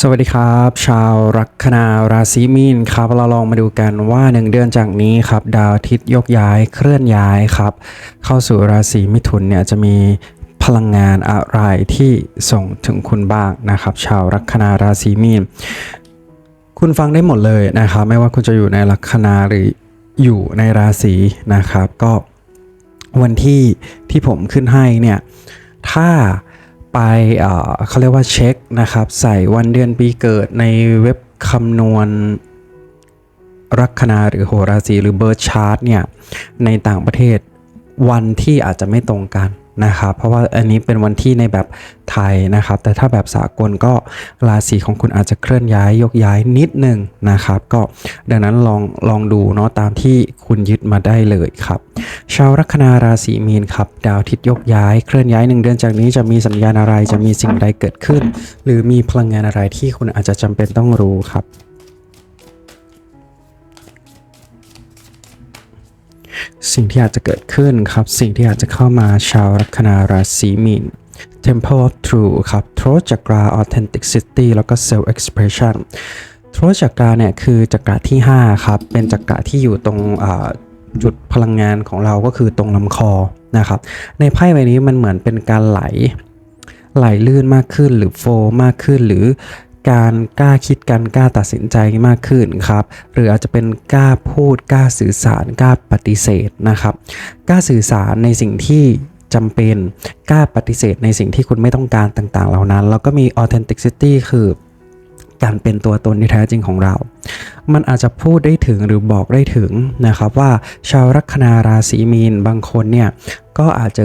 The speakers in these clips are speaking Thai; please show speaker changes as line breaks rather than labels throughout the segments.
สวัสดีครับ ชาวลัคนาราศีมีนครับ เราลองมาดูกันว่า 1 เดือนจากนี้ครับ ดาวอาทิตย์ยกย้ายเคลื่อนย้ายครับ เข้าสู่ราศีมิถุนเนี่ยจะมีพลังงานอะไรที่ส่งถึงคุณบ้างนะครับ ชาวลัคนาราศีมีน คุณฟังได้หมดเลยนะครับ ไม่ว่าคุณจะอยู่ในลัคนาหรืออยู่ในราศีนะครับ ก็วันที่ที่ผมขึ้นให้เนี่ยถ้า ไปเขาเรียกว่าเช็คนะครับ ใส่วันเดือนปีเกิดในเว็บคำนวณลัคนาหรือโหราศีหรือเบอร์ชาร์ตเนี่ย ในต่างประเทศวันที่อาจจะไม่ตรงกัน นะครับเพราะว่าอันนี้เป็นวันที่ในแบบไทยนะครับ แต่ถ้าแบบสากลก็ราศีของคุณอาจจะเคลื่อนย้ายยกย้ายนิดนึงนะครับ ก็ดังนั้นลองลองดูเนาะตามที่คุณยึดมาได้เลยครับ ชาวลัคนาราศีมีนครับดาวอาทิตย์ยกย้ายเคลื่อนย้ายหนึ่งเดือนจากนี้จะมีสัญญาณอะไรจะมีสิ่งใดเกิดขึ้น หรือมีพลังงานอะไรที่คุณอาจจะจำเป็นต้องรู้ครับ สิ่งที่อาจจะเกิดขึ้นครับ สิ่งที่อาจจะเข้ามาชาวลัคนาราศีมีน Temple of True ครับ Throat Chakra Authenticity แล้วก็ Self Expression Throat Chakra เนี่ยคือจักระที่ 5 ครับ เป็นจักระที่อยู่ตรงจุดพลังงานของเราก็คือตรงลำคอนะครับ ในไพ่ใบนี้มันเหมือนเป็นการไหลไหลลื่นมากขึ้นหรือโฟล์มากขึ้นหรือ การกล้าคิดการกล้าตัดสินใจมากขึ้นครับ หรืออาจจะเป็นกล้าพูดกล้าสื่อสารกล้าปฏิเสธนะครับ กล้าสื่อสารในสิ่งที่จำเป็นกล้าปฏิเสธในสิ่งที่คุณไม่ต้องการต่างๆ เหล่านั้น แล้วก็มี authenticity คือการเป็นตัวตนที่แท้จริงของเรา มันอาจจะพูดได้ถึงหรือบอกได้ถึงนะครับว่าชาวลัคนาราศีมีนบางคนเนี่ยก็อาจจะ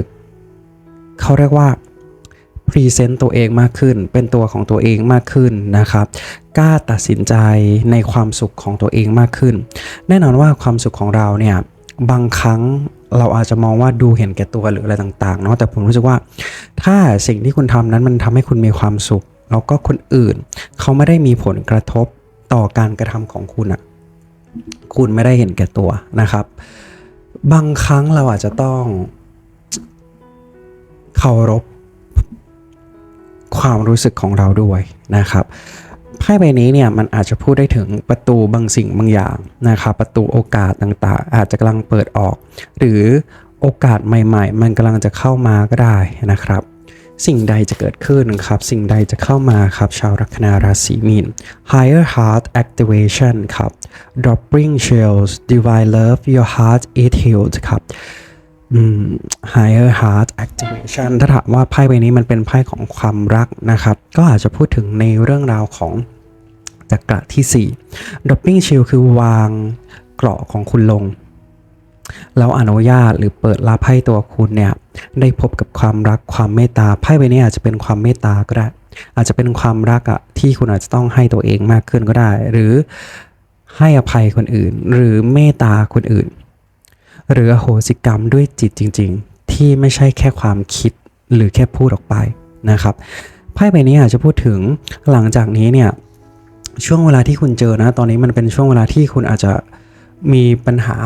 เขาเรียกว่า พรีเซนต์ตัวเองมากขึ้น เป็นตัวของตัวเองมากขึ้นนะครับกล้าตัดสินใจในความสุขของตัวเองมากขึ้น แน่นอนว่าความสุขของเราเนี่ยบางครั้งเราอาจจะมองว่าดูเห็นแก่ตัวหรืออะไรต่างๆเนาะแต่ผมรู้สึกว่า ถ้าสิ่งที่คุณทำนั้นมันทำให้คุณมีความสุข แล้วก็คนอื่น เขาไม่ได้มีผลกระทบต่อการกระทำของคุณอะคุณไม่ได้เห็นแก่ตัวนะครับ บางครั้งเราอาจจะต้องเคารพ ความรู้สึกของเราด้วยนะครับไพ่ใบนี้เนี่ยมันอาจจะพูดได้ถึงประตูบางสิ่งบางอย่างนะครับประตูโอกาสต่างๆ อาจจะกำลังเปิดออก หรือโอกาสใหม่ ๆ มันกำลังจะเข้ามาก็ได้นะครับ สิ่งใดจะเกิดขึ้นครับ สิ่งใดจะเข้ามาครับ ชาวลัคนาราศีมีน Higher Heart Activation ครับ Dropping Shells Divine Love Your Heart is Healed ครับ Higher Heart Activation ถ้าถามว่าไพ่ใบนี้มันเป็นไพ่ของความรักนะครับ ก็อาจจะพูดถึงในเรื่องราวของจักระที่ 4 Dropping Shield คือวางเกราะของคุณลง แล้วอนุญาตหรือเปิดรับให้ตัวคุณเนี่ยได้พบกับความรักความเมตตาไพ่ใบนี้อาจจะเป็นความเมตตาก็ได้ อาจจะเป็นความรักอะที่คุณอาจจะต้องให้ตัวเองมากขึ้นก็ได้ หรือให้อภัยคนอื่น หรือเมตตาคนอื่น หรืออโหสิกรรมด้วยจิตจริง ๆ ที่ไม่ใช่แค่ความคิดหรือแค่พูดออกไปนะครับไพ่ใบนี้อาจจะพูดถึงหลังจากนี้เนี่ยช่วงเวลาที่คุณเจอนะ ตอนนี้มันเป็นช่วงเวลาที่คุณอาจจะมีปัญหา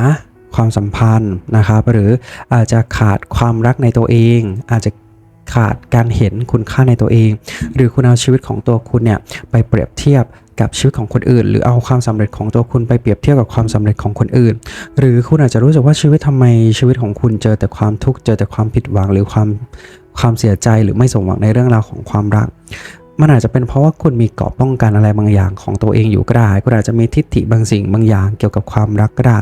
ความสัมพันธ์นะครับ หรืออาจจะขาดความรักในตัวเอง อาจจะขาดการเห็นคุณค่าในตัวเอง หรือคุณเอาชีวิตของตัวคุณเนี่ยไปเปรียบเทียบ กับชีวิตของคนอื่น หรือเอาความสำเร็จของตัวคุณไปเปรียบเทียบกับความสำเร็จของคนอื่น หรือคุณอาจจะรู้สึกว่าชีวิตทำไมชีวิตของคุณเจอแต่ความทุกข์เจอแต่ความผิดหวังหรือความความเสียใจหรือไม่สมหวังในเรื่องราวของความรักมันอาจจะเป็นเพราะว่าคุณมีเกราะป้องกันอะไรบางอย่างของตัวเองอยู่ก็ได้คุณอาจจะมีทิฏฐิบางสิ่งบางอย่างเกี่ยวกับความรักก็ได้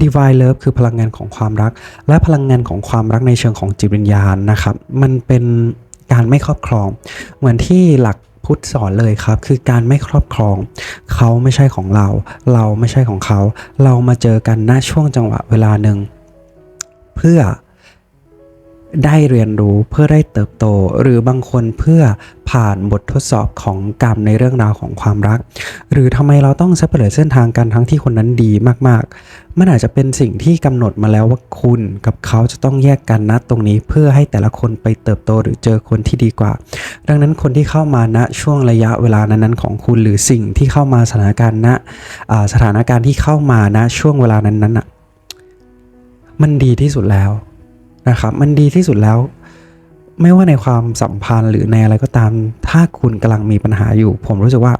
Divine Love คือพลังงานของความรัก และพลังงานของความรักในเชิงของจิตวิญญาณนะครับ มันเป็นการไม่ครอบครอง เหมือนที่หลัก พุทธสอนเลยครับ คือการไม่ครอบครอง เขาไม่ใช่ของเรา เราไม่ใช่ของเขา เรามาเจอกันณช่วงจังหวะเวลาหนึ่งเพื่อได้เรียนรู้เพื่อได้เติบโต หรือบางคนเพื่อ ผ่านบททดสอบของกรรมในเรื่องราวของความรัก หรือทำไมเราต้องซับเปลเส้นทางกันทั้งที่คนนั้นดีมากๆ มันอาจจะเป็นสิ่งที่กำหนดมาแล้วว่าคุณกับเขาจะต้องแยกกันนะตรงนี้เพื่อให้แต่ละคนไปเติบโตหรือเจอคนที่ดีกว่า ดังนั้นคนที่เข้ามาณช่วงระยะเวลานั้นๆของคุณ หรือสิ่งที่เข้ามาสถานการณ์ณสถานการณ์ที่เข้ามาณช่วงเวลานั้นๆมันดีที่สุดแล้วนะครับ มันดีที่สุดแล้ว ไม่ว่าในความสัมพันธ์หรือในอะไรก็ตาม ถ้าคุณกำลังมีปัญหาอยู่ ผมรู้สึกว่า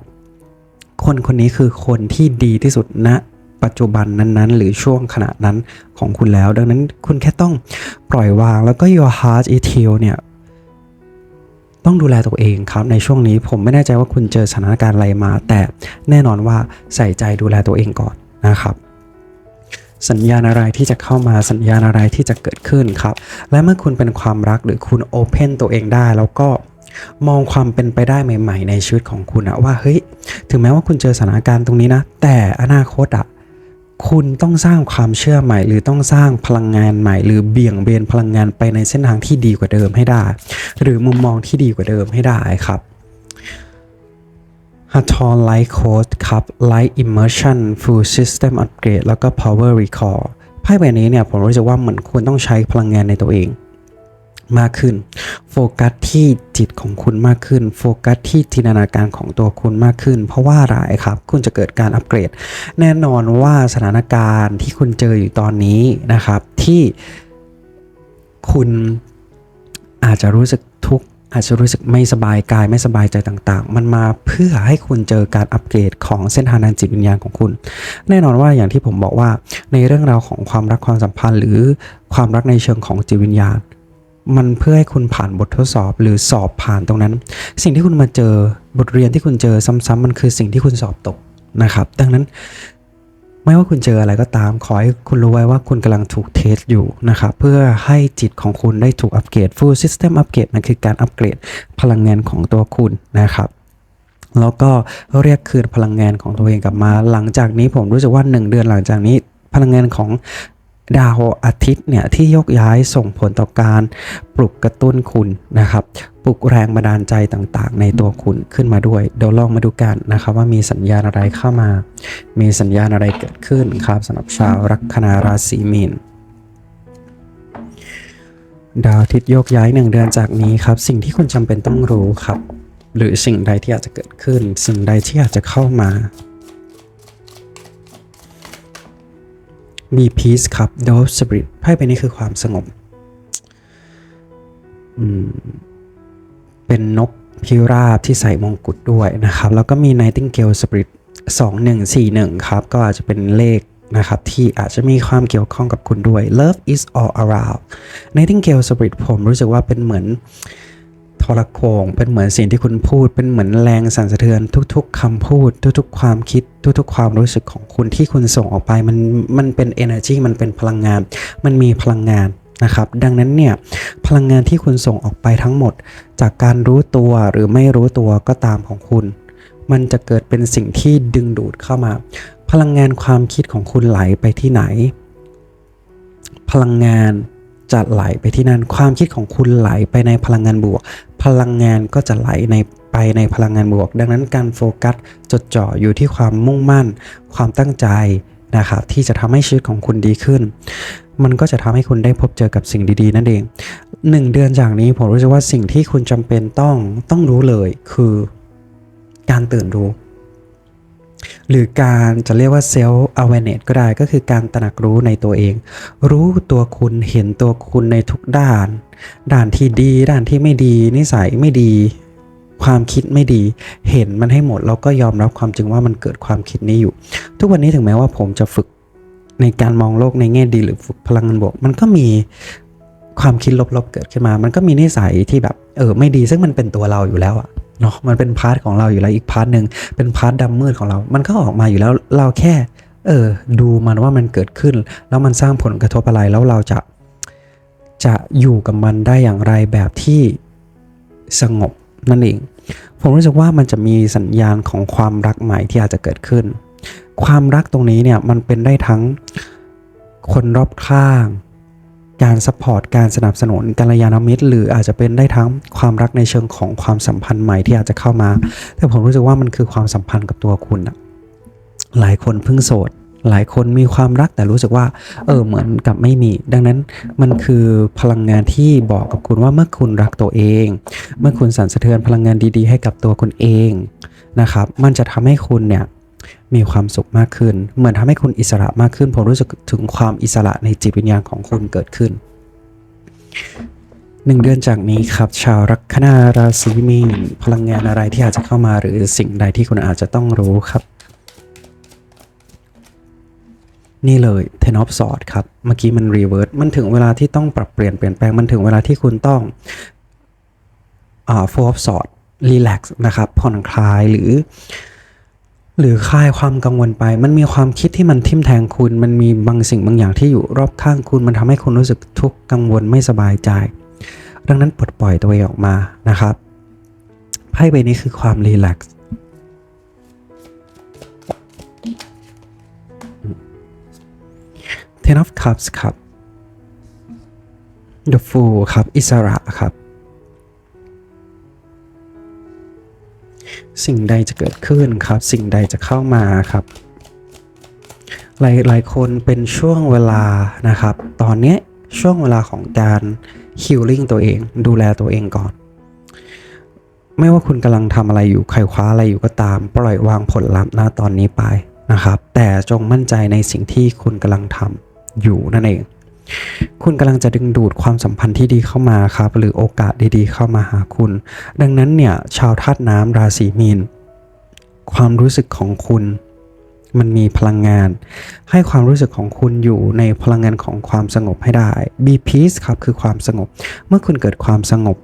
คนคนนี้คือคนที่ดีที่สุดณปัจจุบันนั้นๆ หรือช่วงขณะนั้นของคุณแล้ว ดังนั้นคุณแค่ต้องปล่อยวางแล้วก็ your heart is healed เนี่ยต้องดูแลตัวเองครับในช่วงนี้ผมไม่แน่ใจว่าคุณเจอสถานการณ์อะไรมา แต่แน่นอนว่าใส่ใจดูแลตัวเองก่อนนะครับ สัญญาณอะไรที่จะเข้ามาสัญญาณอะไรที่จะเกิดขึ้นครับ และเมื่อคุณเป็นความรักหรือคุณโอเพนตัวเองได้ แล้วก็มองความเป็นไปได้ใหม่ ๆ ในชีวิตของคุณอะว่าเฮ้ยถึงแม้ว่าคุณเจอสถานการณ์ตรงนี้นะ แต่อนาคตอะคุณต้องสร้างความเชื่อใหม่ หรือต้องสร้างพลังงานใหม่ หรือเบี่ยงเบนพลังงานไปในเส้นทางที่ดีกว่าเดิมให้ได้ หรือมุมมองที่ดีกว่าเดิมให้ได้ครับ h a t o n Light Code ครับ Light Immersion Full System Upgrade แล้วก็ Power Recall ไพ่ใบนี้เนี่ยผมรู้สึกว่าเหมือนคุณต้องใช้พลังงานในตัวเองมากขึ้น โฟกัสที่จิตของคุณมากขึ้น โฟกัสที่จินตนาการของตัวคุณมากขึ้น เพราะว่าอะไรครับ คุณจะเกิดการอัปเกรด แน่นอนว่าสถานการณ์ที่คุณเจออยู่ตอนนี้นะครับ ที่คุณอาจจะรู้สึกทุกข์ อาจจะรู้สึกไม่สบายกายไม่สบายใจต่างๆ มันมาเพื่อให้คุณเจอการอัปเกรดของเส้นทางทางจิตวิญญาณของคุณ แน่นอนว่าอย่างที่ผมบอกว่าในเรื่องราวของความรักความสัมพันธ์ หรือความรักในเชิงของจิตวิญญาณ มันเพื่อให้คุณผ่านบททดสอบหรือสอบผ่านตรงนั้น สิ่งที่คุณมาเจอบทเรียนที่คุณเจอซ้ำๆมันคือสิ่งที่คุณสอบตกนะครับ ดังนั้น ไม่ว่าคุณเจออะไรก็ตาม ขอให้คุณรู้ไว้ว่าคุณกำลังถูกเทสอยู่นะครับ เพื่อให้จิตของคุณได้ถูกอัปเกรด full system upgrade นั่นคือการอัปเกรดพลังงานของตัวคุณนะครับแล้วก็เรียกคืนพลังงานของตัวเองกลับมา หลังจากนี้ผมรู้สึกว่า 1 เดือนหลังจากนี้พลังงานของ ดาวอาทิตย์เนี่ยที่ยกย้ายส่งผลต่อการปลุกกระตุ้นคุณนะครับ ปลุกแรงบันดาลใจต่างๆ ในตัวคุณขึ้นมาด้วย เดี๋ยวลองมาดูกันนะครับว่ามีสัญญาณอะไรเข้ามา มีสัญญาณอะไรเกิดขึ้นครับสำหรับชาวลัคนาราศีมีนดาวอาทิตย์โยกย้ายหนึ่งเดือนจากนี้ครับ สิ่งที่คุณจำเป็นต้องรู้ครับ หรือสิ่งใดที่อาจจะเกิดขึ้น สิ่งใดที่อาจจะเข้ามา มี peace ครับ Dove Spirit ไพ่ใบนี้คือความสงบเป็นนกพิราบที่ใส่มงกุฎด้วยนะครับ แล้วก็มี Nightingale Spirit 2141 ครับ ก็อาจจะเป็นเลขนะครับ ที่อาจจะมีความเกี่ยวข้องกับคุณด้วย Love is all around Nightingale Spirit ผมรู้สึกว่าเป็นเหมือน ทรโขงเป็นเหมือนสิ่งที่คุณพูด เป็นเหมือนแรงสั่นสะเทือน ทุก ๆคำพูด ทุก ๆ ความคิด ทุก ๆ ความรู้สึกของคุณที่คุณส่งออกไปมันมันเป็น energy มันเป็นพลังงาน มันมีพลังงานนะครับ ดังนั้นเนี่ยพลังงานที่คุณส่งออกไปทั้งหมด จากการรู้ตัวหรือไม่รู้ตัวก็ตามของคุณ มันจะเกิดเป็นสิ่งที่ดึงดูดเข้ามา พลังงานความคิดของคุณไหลไปที่ไหน พลังงาน จะไหลไปที่นั่น ความคิดของคุณไหลไปในพลังงานบวก พลังงานก็จะไหลในไปในพลังงานบวก ดังนั้นการโฟกัสจดจ่ออยู่ที่ความมุ่งมั่น ความตั้งใจนะครับที่จะทำให้ชีวิตของคุณดีขึ้น มันก็จะทำให้คุณได้พบเจอกับสิ่งดีๆ นั่นเองหนึ่งเดือนจากนี้ผมรู้สึกว่าสิ่งที่คุณจำเป็นต้องต้องรู้เลยคือ การตื่นรู้ หรือการจะเรียกว่า self awareness ก็ได้ก็คือการตระหนักรู้ในตัวเอง รู้ตัวคุณเห็นตัวคุณในทุกด้าน ด้านที่ดี ด้านที่ไม่ดี นิสัยไม่ดี ความคิดไม่ดี เห็นมันให้หมดแล้วก็ยอมรับความจริงว่ามันเกิดความคิดนี้อยู่ ทุกวันนี้ถึงแม้ว่าผมจะฝึกในการมองโลกในแง่ดีหรือฝึกพลังงานบวก มันก็มีความคิดลบๆเกิดขึ้นมา มันก็มีนิสัยที่แบบเออไม่ดีซึ่งมันเป็นตัวเราอยู่แล้วอะ เนาะมันเป็นพาร์ทของเราอยู่แล้วอีกพาร์ทหนึ่งเป็นพาร์ทดำมืดของเรา มันก็ออกมาอยู่แล้วเราแค่ เออ ดูมันว่ามันเกิดขึ้น แล้วมันสร้างผลกระทบอะไรแล้วเราจะจะอยู่กับมันได้อย่างไรแบบที่สงบนั่นเอง ผมรู้สึกว่ามันจะมีสัญญาณของความรักใหม่ที่อาจจะเกิดขึ้น ความรักตรงนี้เนี่ยมันเป็นได้ทั้งคนรอบข้าง การซัพพอร์ตการสนับสนุนกัลยาณมิตร หรืออาจจะเป็นได้ทั้งความรักในเชิงของความสัมพันธ์ใหม่ที่อาจจะเข้ามา แต่ผมรู้สึกว่ามันคือความสัมพันธ์กับตัวคุณอะหลายคนเพิ่งโสด หลายคนมีความรักแต่รู้สึกว่า เออเหมือนกับไม่มี ดังนั้นมันคือพลังงานที่บอกกับคุณว่าเมื่อคุณรักตัวเอง เมื่อคุณสั่นสะเทือนพลังงานดีๆ ให้กับตัวคุณเองนะครับ มันจะทำให้คุณเนี่ย มีความสุขมากขึ้น เหมือนทำให้คุณอิสระมากขึ้น ผมรู้สึกถึงความอิสระในจิตวิญญาณของคุณเกิดขึ้นหนึ่งเดือนจากนี้ครับ ชาวลัคนาราศีมีนพลังงานอะไรที่อาจจะเข้ามาหรือสิ่งใดที่คุณอาจจะต้องรู้ครับ นี่เลย Ten of Swords ครับ เมื่อกี้มัน reverse มันถึงเวลาที่ต้องปรับเปลี่ยนเปลี่ยนแปลงมันถึงเวลาที่คุณต้องอ่า Four of Swords relax นะครับผ่อนคลายหรือ หรือคลายความกังวลไป มันมีความคิดที่มันทิ่มแทงคุณ มันมีบางสิ่งบางอย่างที่อยู่รอบข้างคุณ มันทำให้คุณรู้สึกทุกข์กังวลไม่สบายใจ ดังนั้นปลดปล่อยตัวเองออกมานะครับไพ่ใบนี้คือความรีแลกซ์ Ten of Cups ครับ The Fool ครับ อิสระครับ สิ่งใดจะเกิดขึ้นครับ สิ่งใดจะเข้ามาครับหลายหลายคนเป็นช่วงเวลานะครับ ตอนนี้ช่วงเวลาของการฮิลลิ่งตัวเอง ดูแลตัวเองก่อน ไม่ว่าคุณกำลังทำอะไรอยู่ไขว่คว้าอะไรอยู่ก็ตาม ปล่อยวางผลลัพธ์ณตอนนี้ไปนะครับ แต่จงมั่นใจในสิ่งที่คุณกำลังทำอยู่นั่นเอง คุณกำลังจะดึงดูดความสัมพันธ์ที่ดีเข้ามาครับ หรือโอกาสดีๆเข้ามาหาคุณ ดังนั้นเนี่ยชาวธาตุน้ำราศีมีน ความรู้สึกของคุณ มันมีพลังงาน ให้ความรู้สึกของคุณอยู่ในพลังงานของความสงบให้ได้ be peace ครับคือความสงบ เมื่อคุณเกิดความสงบ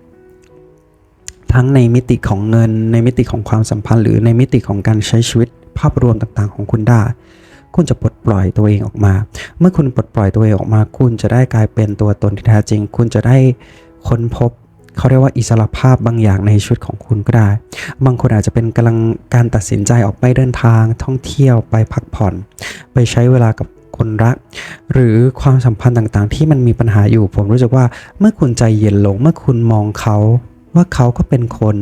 ทั้งในมิติของเงินในมิติของความสัมพันธ์ หรือในมิติของการใช้ชีวิตภาพรวมต่างๆ ของคุณได้ คุณจะปลดปล่อยตัวเองออกมา เมื่อคุณปลดปล่อยตัวเองออกมา คุณจะได้กลายเป็นตัวตนที่แท้จริง คุณจะได้ค้นพบเขาเรียกว่าอิสรภาพบางอย่างในชีวิตของคุณก็ได้ บางคนอาจจะเป็นกำลังการตัดสินใจออกไปเดินทาง ท่องเที่ยวไปพักผ่อน ไปใช้เวลากับคนรัก หรือความสัมพันธ์ต่างๆ ที่มันมีปัญหาอยู่ ผมรู้สึกว่าเมื่อคุณใจเย็นลง เมื่อคุณมองเขาว่าเขาก็เป็นคน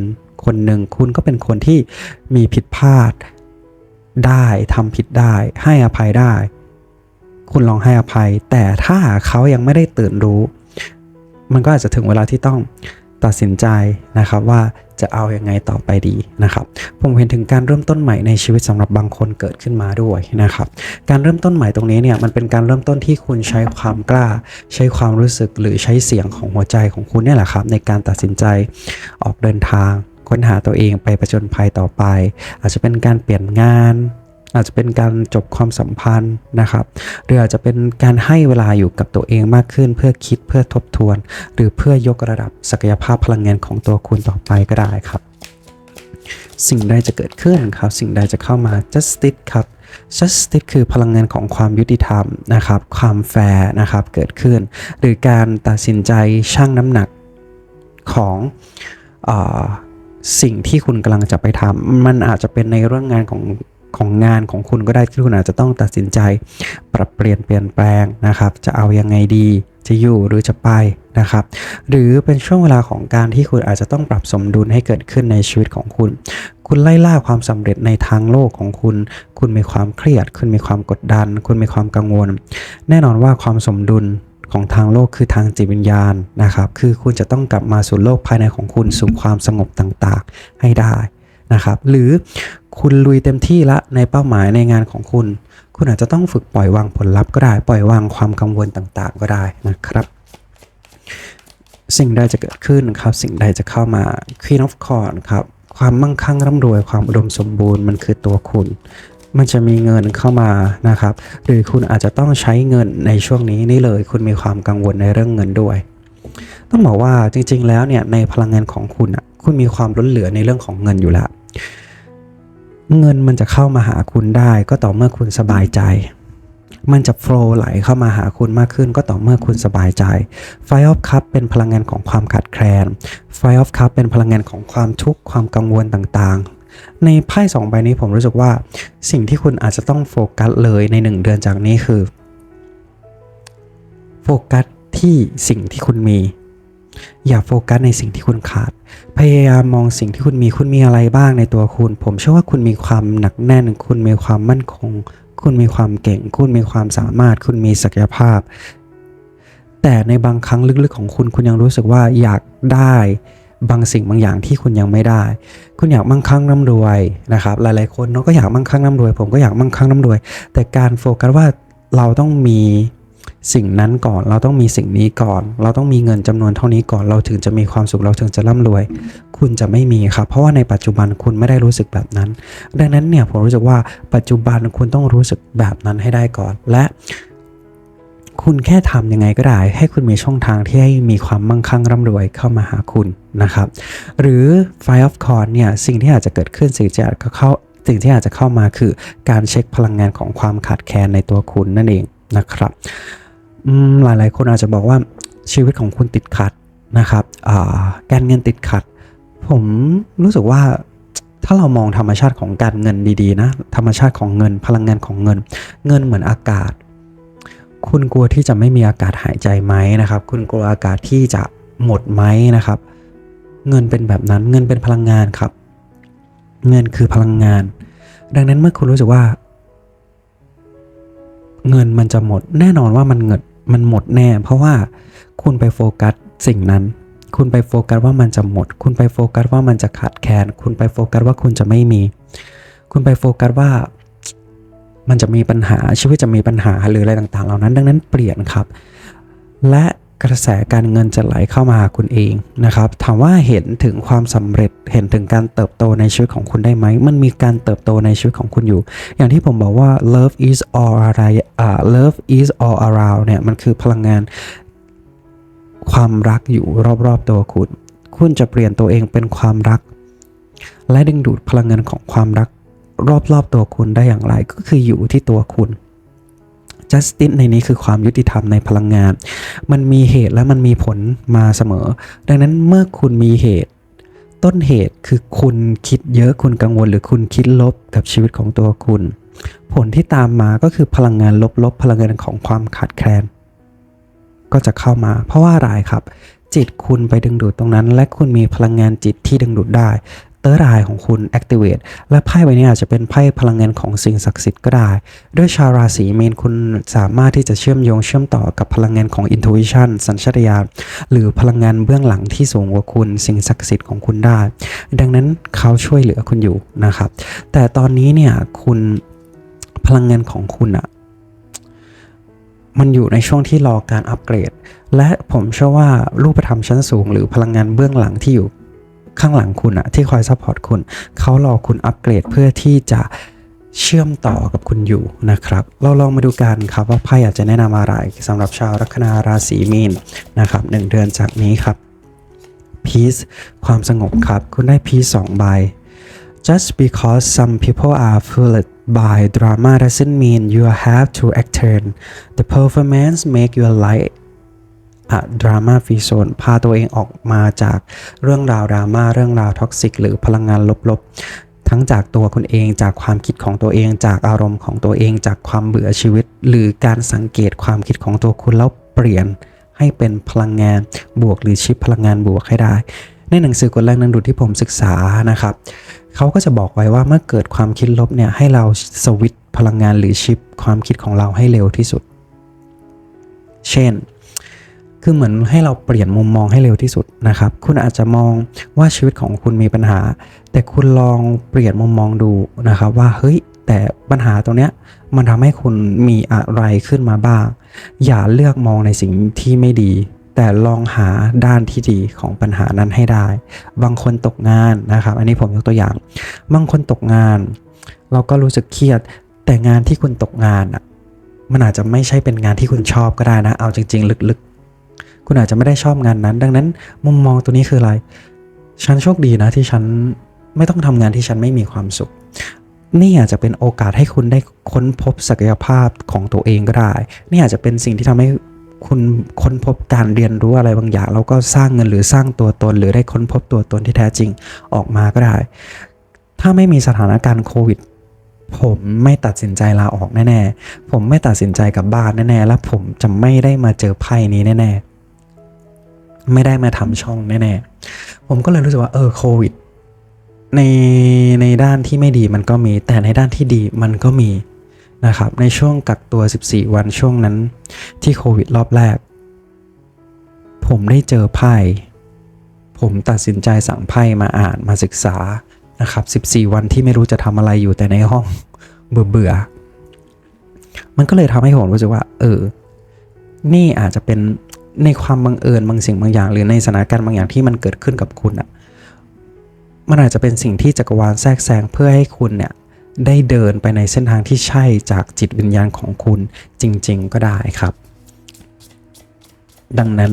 คนหนึ่งคุณก็เป็นคนที่มีผิดพลาด ได้ทำผิดได้ ให้อภัยได้ คุณลองให้อภัย แต่ถ้าเขายังไม่ได้ตื่นรู้ มันก็อาจจะถึงเวลาที่ต้องตัดสินใจนะครับว่าจะเอาอยัางไงต่อไปดีนะครับ ผมเห็นถึงการเริ่มต้นใหม่ในชีวิตสำหรับบางคนเกิดขึ้นมาด้วยนะครับ การเริ่มต้นใหม่ตรงนี้เนี่ยมันเป็นการเริ่มต้นที่คุณใช้ความกล้า ใช้ความรู้สึกหรือใช้เสียงของหัวใจของคุณเนี่ยแหละครับในการตัดสินใจออกเดินทาง ค้นหาตัวเองไปประจนภัยต่อไป อาจจะเป็นการเปลี่ยนงาน อาจจะเป็นการจบความสัมพันธ์นะครับ หรืออาจจะเป็นการให้เวลาอยู่กับตัวเองมากขึ้น เพื่อคิดเพื่อทบทวน หรือเพื่อยกระดับศักยภาพพลังงานของตัวคุณต่อไปก็ได้ครับ สิ่งใดจะเกิดขึ้นครับ สิ่งใดจะเข้ามา justice ครับ justice คือพลังงานของความยุติธรรมนะครับ ความแฟร์นะครับเกิดขึ้น หรือการตัดสินใจชั่งน้ำหนักของอา สิ่งที่คุณกำลังจะไปทำมันอาจจะเป็นในเรื่องงานของของงานของคุณก็ได้ที่คุณอาจจะต้องตัดสินใจ ปรับเปลี่ยนเปลี่ยนแปลงนะครับ จะเอายังไงดี จะอยู่หรือจะไปนะครับ หรือเป็นช่วงเวลาของการที่คุณอาจจะต้องปรับสมดุลให้เกิดขึ้นในชีวิตของคุณ คุณไล่ล่าความสำเร็จในทางโลกของคุณ คุณมีความเครียด คุณมีความกดดัน คุณมีความกังวล แน่นอนว่าความสมดุล ของทางโลกคือทางจิตวิญญาณนะครับ คือคุณจะต้องกลับมาสู่โลกภายในของคุณสู่ความสงบต่างๆ ให้ได้นะครับ หรือคุณลุยเต็มที่ละในเป้าหมายในงานของคุณ คุณอาจจะต้องฝึกปล่อยวางผลลัพธ์ก็ได้ ปล่อยวางความกังวลต่างๆ ก็ได้นะครับ สิ่งใดจะเกิดขึ้นครับ สิ่งใดจะเข้ามา Queen of c o r n ครับ ความมั่งคั่งร่ำรวยความอุดมสมบูรณ์มันคือตัวคุณ มันจะมีเงินเข้ามานะครับ หรือคุณอาจจะต้องใช้เงินในช่วงนี้นี่เลย คุณมีความกังวลในเรื่องเงินด้วย ต้องบอกว่าจริง ๆ แล้วเนี่ยในพลังงานของคุณอะคุณมีความล้นเหลือในเรื่องของเงินอยู่แล้ว เงินมันจะเข้ามาหาคุณได้ก็ต่อเมื่อคุณสบายใจมันจะโฟล์ไหลเข้ามาหาคุณมากขึ้นก็ต่อเมื่อคุณสบายใจ Five of Cup เป็นพลังงานของความขาดแคลน Five of Cup เป็นพลังงานของความทุกข์ความกังวลต่างๆ ในไพ่สองใบนี้ผมรู้สึกว่าสิ่งที่คุณอาจจะต้องโฟกัสเลยในหนึ่งเดือนจากนี้คือ โฟกัสที่สิ่งที่คุณมี อย่าโฟกัสในสิ่งที่คุณขาด พยายามมองสิ่งที่คุณมีคุณมีอะไรบ้างในตัวคุณ ผมเชื่อว่าคุณมีความหนักแน่น คุณมีความมั่นคง คุณมีความเก่ง คุณมีความสามารถ คุณมีศักยภาพ แต่ในบางครั้งลึกๆของคุณคุณยังรู้สึกว่าอยากได้ บางสิ่งบางอย่างที่คุณยังไม่ได้ คุณอยากมั่งคั่งร่ำรวยนะครับ หลายๆคนเนาะก็อยากมั่งคั่งร่ำรวย ผมก็อยากมั่งคั่งร่ำรวย แต่การโฟกัสว่าเราต้องมีสิ่งนั้นก่อน เราต้องมีสิ่งนี้ก่อน เราต้องมีเงินจำนวนเท่านี้ก่อน เราถึงจะมีความสุข เราถึงจะร่ำรวย คุณจะไม่มีครับ เพราะว่าในปัจจุบันคุณไม่ได้รู้สึกแบบนั้น ดังนั้นเนี่ยผมรู้สึกว่าปัจจุบันคุณต้องรู้สึกแบบนั้นให้ได้ก่อน และคุณแค่ทำยังไงก็ได้ ให้คุณมีช่องทางที่ให้มีความมั่งคั่งร่ำรวยเข้ามาหาคุณ นะครับ หรือ Fire of c o r n เนี่ย สิ่งที่อาจจะเกิดขึ้นสิ่งที่อาจจะเข้าสิ่งที่อาจจะเข้ามาคือการเช็คพลังงานของความขาดแคลนในตัวคุณนั่นเองนะครับอืมหลายๆคนอาจจะบอกว่าชีวิตของคุณติดขัดนะครับการเงินติดขัด ผมรู้สึกว่าถ้าเรามองธรรมชาติของการเงินดีๆนะธรรมชาติของเงิน พลังงานของเงิน เงินเหมือนอากาศ คุณกลัวที่จะไม่มีอากาศหายใจไหมนะครับ คุณกลัวอากาศที่จะหมดไหมนะครับ เงินเป็นแบบนั้น เงินเป็นพลังงานครับ เงินคือพลังงาน ดังนั้นเมื่อคุณรู้สึกว่า เงินมันจะหมด แน่นอนว่ามันเงินมันหมดแน่ เพราะว่าคุณไปโฟกัสสิ่งนั้น คุณไปโฟกัสว่ามันจะหมด คุณไปโฟกัสว่ามันจะขาดแคลน คุณไปโฟกัสว่าคุณจะไม่มี คุณไปโฟกัสว่ามันจะมีปัญหาชีวิตจะมีปัญหาหรืออะไรต่างๆ เหล่านั้น ดังนั้นเปลี่ยนครับ และ กระแสการเงินจะไหลเข้ามาหาคุณเองนะครับถามว่าเห็นถึงความสำเร็จเห็นถึงการเติบโตในชีวิตของคุณได้ไหม มันมีการเติบโตในชีวิตของคุณอยู่ อย่างที่ผมบอกว่า love is all อะไรอ่า love is all around เนี่ยมันคือพลังงานความรักอยู่รอบๆตัวคุณ คุณจะเปลี่ยนตัวเองเป็นความรัก และดึงดูดพลังงานของความรักรอบๆตัวคุณได้อย่างไรก็คืออยู่ที่ตัวคุณ justice ในนี้คือความยุติธรรมในพลังงาน มันมีเหตุและมันมีผลมาเสมอ ดังนั้นเมื่อคุณมีเหตุ ต้นเหตุคือคุณคิดเยอะคุณกังวล หรือคุณคิดลบกับชีวิตของตัวคุณ ผลที่ตามมาก็คือพลังงานลบๆ พลังงานของความขาดแคลน ก็จะเข้ามาเพราะว่าอะไรครับจิตคุณไปดึงดูดตรงนั้น และคุณมีพลังงานจิตที่ดึงดูดได้ อร์ไายของคุณ activate และไพ่ใบนี้อาจจะเป็นไพ่พลังงานของสิ่งศักดิ์สิทธิ์ก็ได้ ด้วยชาวราศีมีนคุณสามารถที่จะเชื่อมโยงเชื่อมต่อกับพลังงานของ intuition สัญชาตญาณหรือพลังงานเบื้องหลังที่สูงกว่าคุณสิ่งศักดิ์สิทธิ์ของคุณได้ ดังนั้นเขาช่วยเหลือคุณอยู่นะครับ แต่ตอนนี้เนี่ยคุณพลังงานของคุณอะมันอยู่ในช่วงที่รอการอัปเกรด และผมเชื่อว่ารูปธรรมชั้นสูง หรือพลังงานเบื้องหลังที่อยู่ ข้างหลังคุณอะที่คอยซัพพอร์ตคุณ เขารอคุณอัปเกรดเพื่อที่จะเชื่อมต่อกับคุณอยู่นะครับ เราลองมาดูกันครับว่าไพ่อยากจะแนะนำอะไรสำหรับชาวลัคนาราศีมีนนะครับหนึ่งเดือนจากนี้ครับ peace ความสงบครับ คุณได้ peace สองใบ just because some people are fooled by drama doesn't mean you have to act turn the performance make your life อะดราม่าฟรีโซนพาตัวเองออกมาจากเรื่องราวดราม่าเรื่องราวท็อกซิกหรือพลังงานลบๆ ทั้งจากตัวคุณเองจากความคิดของตัวเอง จากอารมณ์ของตัวเอง จากความเบื่อชีวิต หรือการสังเกตความคิดของตัวคุณแล้วเปลี่ยนให้เป็นพลังงานบวกหรือชิปพลังงานบวกให้ได้ ในหนังสือกฎแรงดึงดูดที่ผมศึกษานะครับเขาก็จะบอกไว้ว่าเมื่อเกิดความคิดลบเนี่ยให้เราสวิตพลังงานหรือชิปความคิดของเราให้เร็วที่สุด เช่น คือเหมือนให้เราเปลี่ยนมุมมองให้เร็วที่สุดนะครับ คุณอาจจะมองว่าชีวิตของคุณมีปัญหา แต่คุณลองเปลี่ยนมุมมองดูนะครับว่าเฮ้ยแต่ปัญหาตรงเนี้ยมันทำให้คุณมีอะไรขึ้นมาบ้าง อย่าเลือกมองในสิ่งที่ไม่ดี แต่ลองหาด้านที่ดีของปัญหานั้นให้ได้ บางคนตกงานนะครับ อันนี้ผมยกตัวอย่าง บางคนตกงาน เราก็รู้สึกเครียด แต่งานที่คุณตกงานอะมันอาจจะไม่ใช่เป็นงานที่คุณชอบก็ได้นะ เอาจริง ๆ ลึก คุณอาจจะไม่ได้ชอบงานนั้น ดังนั้น มุมมองตัวนี้คืออะไร ฉันโชคดีนะที่ฉันไม่ต้องทำงานที่ฉันไม่มีความสุข นี่อาจจะเป็นโอกาสให้คุณได้ค้นพบศักยภาพของตัวเองก็ได้ นี่อาจจะเป็นสิ่งที่ทำให้คุณค้นพบการเรียนรู้อะไรบางอย่าง แล้วก็สร้างเงินหรือสร้างตัวตน หรือได้ค้นพบตัวตนที่แท้จริงออกมาก็ได้ ถ้าไม่มีสถานการณ์โควิดผมไม่ตัดสินใจลาออกแน่ๆ ผมไม่ตัดสินใจกลับบ้านแน่ๆ และผมจะไม่ได้มาเจอไพ่นี้แน่ๆ ไม่ได้มาทำช่องแน่ๆ ผมก็เลยรู้สึกว่าเออโควิดในในด้านที่ไม่ดีมันก็มี แต่ในด้านที่ดีมันก็มีนะครับในช่วงกักตัว 14 วันช่วงนั้นที่โควิดรอบแรก ผมได้เจอไพ่ผมตัดสินใจสั่งไพ่มาอ่านมาศึกษานะครับ 14 วันที่ไม่รู้จะทำอะไรอยู่แต่ในห้องเบื่อเบื่อๆมันก็เลยทำให้ผมรู้สึกว่า เออ นี่อาจจะเป็น ในความบังเอิญบางสิ่งบางอย่าง หรือในสถานการณ์บางอย่างที่มันเกิดขึ้นกับคุณอะมันอาจจะเป็นสิ่งที่จักรวาลแทรกแซงเพื่อให้คุณเนี่ยได้เดินไปในเส้นทางที่ใช่จากจิตวิญญาณของคุณจริง ๆ ก็ได้ครับ ดังนั้น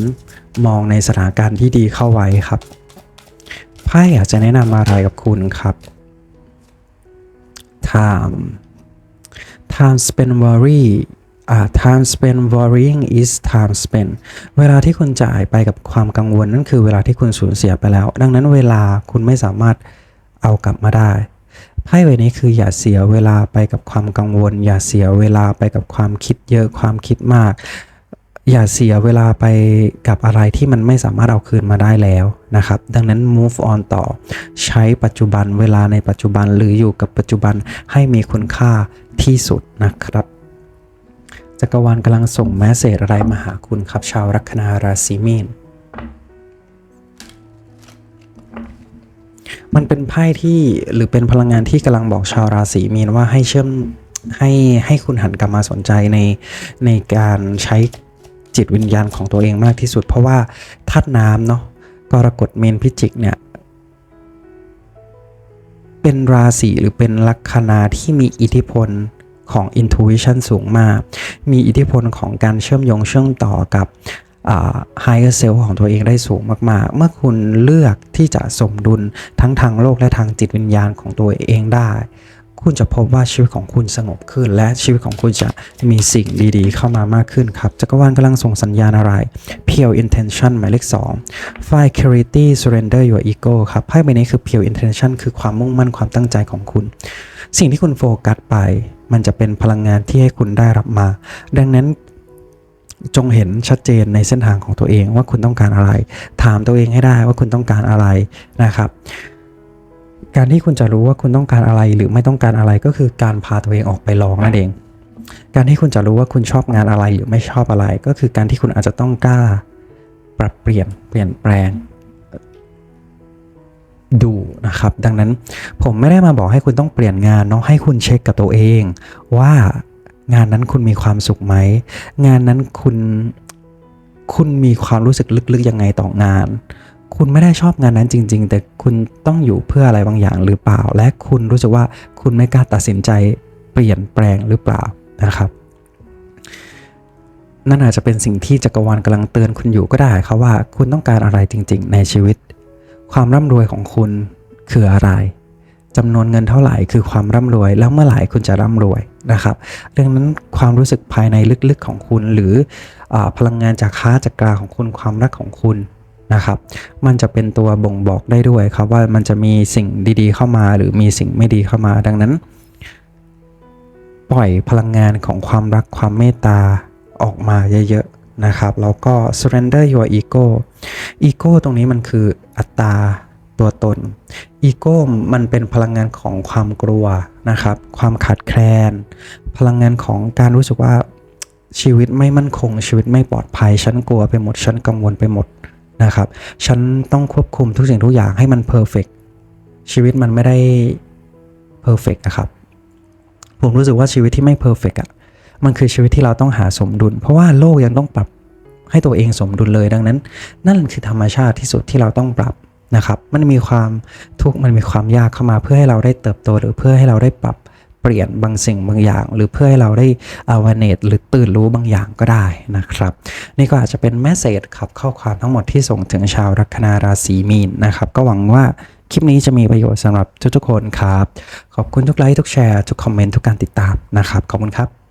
มองในสถานการณ์ที่ดีเข้าไว้ครับไพ่อากจะแนะนำอะไรกับคุณครับ time time spent worry อ่ time spent worrying is time spent เวลาที่คุณจ่ายไปกับความกังวลนั่นคือเวลาที่คุณสูญเสียไปแล้ว ดังนั้นเวลาคุณไม่สามารถเอากลับมาได้ไพ่ใบนี้คืออย่าเสียเวลาไปกับความกังวล อย่าเสียเวลาไปกับความคิดเยอะความคิดมาก อย่าเสียเวลาไปกับอะไรที่มันไม่สามารถเอาคืนมาได้แล้วนะครับ ดังนั้น move on ต่อ ใช้ปัจจุบันเวลาในปัจจุบันหรืออยู่กับปัจจุบันให้มีคุณค่าที่สุดนะครับ จักรวาลกำลังส่งแมสเซจอะไรมาหาคุณครับชาวลัคนาราศีมีน มันเป็นไพ่ที่หรือเป็นพลังงานที่กำลังบอกชาวราศีมีนว่าให้เชื่อมให้ให้คุณหันกลับมาสนใจในในการใช้จิตวิญญาณของตัวเองมากที่สุด เพราะว่าธาตุน้ำเนาะกรกฎเมนพิจิกเนี่ยเป็นราศีหรือเป็นลัคนาที่มีอิทธิพล ของ intuition สูงมาก มีอิทธิพลของการเชื่อมโยงเชื่อมต่อกับ higher self ของตัวเองได้สูงมาก ๆ เมื่อคุณเลือกที่จะสมดุลทั้งทางโลกและทางจิตวิญญาณของตัวเองได้ คุณจะพบว่าชีวิตของคุณสงบขึ้น และชีวิตของคุณจะมีสิ่งดี ๆ เข้ามามากขึ้นครับ จักรวาลกำลังส่งสัญญาณอะไร pure intention หมายเลข2 find clarity surrender your ego ครับไพ่ใบนี้คือ pure intention คือความมุ่งมั่นความตั้งใจของคุณ สิ่งที่คุณโฟกัสไป มันจะเป็นพลังงานที่ให้คุณได้รับมา ดังนั้นจงเห็นชัดเจนในเส้นทางของตัวเองว่าคุณต้องการอะไร ถามตัวเองให้ได้ว่าคุณต้องการอะไรนะครับ การที่คุณจะรู้ว่าคุณต้องการอะไรหรือไม่ต้องการอะไรก็คือการพาตัวเองออกไปลองนั่นเอง การที่คุณจะรู้ว่าคุณชอบงานอะไรหรือไม่ชอบอะไร ก็คือการที่คุณอาจจะต้องกล้า ปรับเปลี่ยนเปลี่ยนแปลง ดูนะครับ ดังนั้นผมไม่ได้มาบอกให้คุณต้องเปลี่ยนงานเนาะให้คุณเช็คกับตัวเอง ว่างานนั้นคุณมีความสุขไหม งานนั้นคุณคุณมีความรู้สึกลึกๆยังไงต่องาน คุณไม่ได้ชอบงานนั้นจริง ๆ แต่คุณต้องอยู่เพื่ออะไรบางอย่างหรือเปล่า และคุณรู้สึกว่าคุณไม่กล้าตัดสินใจเปลี่ยนแปลงหรือเปล่านะครับนั่นอาจจะเป็นสิ่งที่จักรวาลกำลังเตือนคุณอยู่ก็ได้ครับว่าคุณต้องการอะไรจริง ๆ ในชีวิต ความร่ำรวยของคุณคืออะไรจำนวนเงินเท่าไหร่คือความร่ำรวย แล้วเมื่อไหร่คุณจะร่ำรวยนะครับดังนั้นความรู้สึกภายในลึกๆของคุณ หรืออพลังงานจากค้าจากกลาของคุณความรักของคุณนะครับ มันจะเป็นตัวบ่งบอกได้ด้วยครับว่ามันจะมีสิ่งดีๆเข้ามา หรือมีสิ่งไม่ดีเข้ามา ดังนั้น ปล่อยพลังงานของความรักความเมตตาออกมาเยอะๆ นะครับ แล้วก็ surrender your ego ego ตรงนี้มันคืออัตราตัวตน อีโก้มันเป็นพลังงานของความกลัวนะครับ ความขาดแคลน พลังงานของการรู้สึกว่าชีวิตไม่มั่นคง ชีวิตไม่ปลอดภัย ฉันกลัวไปหมด ฉันกังวลไปหมดนะครับ ฉันต้องควบคุมทุกสิ่งทุกอย่างให้มันเพอร์เฟกชีวิตมันไม่ได้เพอร์เฟกนะครับ ผมรู้สึกว่าชีวิตที่ไม่เพอร์เฟกอะ มันคือชีวิตที่เราต้องหาสมดุล เพราะว่าโลกยังต้องปรับให้ตัวเองสมดุลเลยดังนั้น นั่นคือธรรมชาติที่สุดที่เราต้องปรับนะครับ มันมีความทุกข์มันมีความยากเข้ามาเพื่อให้เราได้เติบโตหรือเพื่อให้เราได้ปรับเปลี่ยนบางสิ่งบางอย่าง หรือเพื่อให้เราได้ awareness หรือตื่นรู้บางอย่างก็ได้นะครับ นี่ก็อาจจะเป็นแมสเซจครับข้อความทั้งหมดที่ส่งถึงชาวลัคนาราศีมีนนะครับ ก็หวังว่าคลิปนี้จะมีประโยชน์สำหรับทุกๆคนครับ ขอบคุณทุกไลค์ทุกแชร์ทุกคอมเมนต์ทุกการติดตามนะครับ ขอบคุณครับ